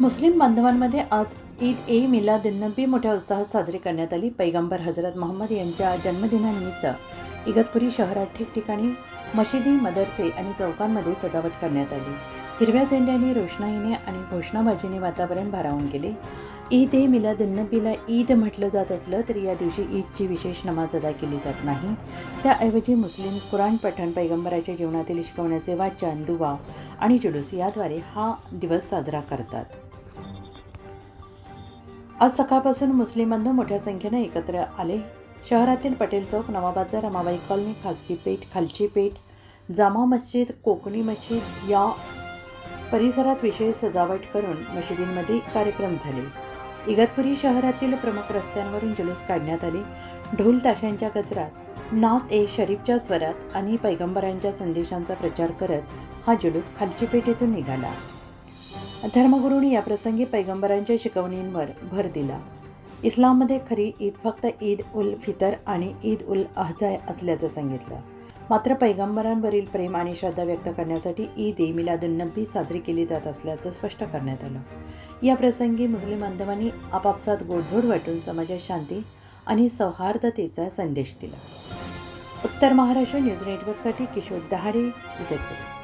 मुस्लिम बांधवांमध्ये आज ईद ए मिलादुन्नबी मोठ्या उत्साहात साजरी करण्यात आली. पैगंबर हजरत मोहम्मद यांच्या जन्मदिनानिमित्त इगतपुरी शहरात ठिकठिकाणी मशिदी मदरसे आणि चौकांमध्ये सजावट करण्यात आली. हिरव्या झेंड्याने रोषणाईने आणि घोषणाबाजीने वातावरण भारावून गेले. ईद ए मिलादुन्नबीला ईद म्हटलं जात असलं तरी या दिवशी ईदची विशेष नमाज अदा केली जात नाही. त्याऐवजी मुस्लिम कुराण पठण पैगंबराच्या जीवनातील शिकवण्याचे वाचन दुवा आणि जुलूस याद्वारे हा दिवस साजरा करतात. आज सकाळपासून मुस्लिम मोठ्या संख्येनं एकत्र आले. शहरातील पटेल चौक नवाबाजार रमाबाई कॉलनी खासगी पेठ खालची पेठ जामा मस्जिद कोकणी मस्जिद या परिसरात विशेष सजावट करून मशिदींमध्ये कार्यक्रम झाले. इगतपुरी शहरातील प्रमुख रस्त्यांवरून जुलूस काढण्यात आले. ढोल ताशांच्या गजरात नात ए शरीफच्या स्वरात आणि पैगंबरांच्या संदेशांचा प्रचार करत हा जुलूस खालची पेठेतून निघाला. धर्मगुरूंनी या प्रसंगी पैगंबरांच्या शिकवणींवर भर दिला. इस्लाममध्ये खरी ईद फक्त ईद उल फितर आणि ईद उल अहजा असल्याचं सांगितलं. मात्र पैगंबरांवरील प्रेम आणि श्रद्धा व्यक्त करण्यासाठी ईद ए मिलादुन्नबी साजरी केली जात असल्याचं स्पष्ट करण्यात आलं. या प्रसंगी मुस्लिम बांधवांनी आपापसात गोडधोड वाटून समाजात शांती आणि सौहार्दतेचा संदेश दिला. उत्तर महाराष्ट्र न्यूज नेटवर्कसाठी किशोर दहाडे उदयपूर.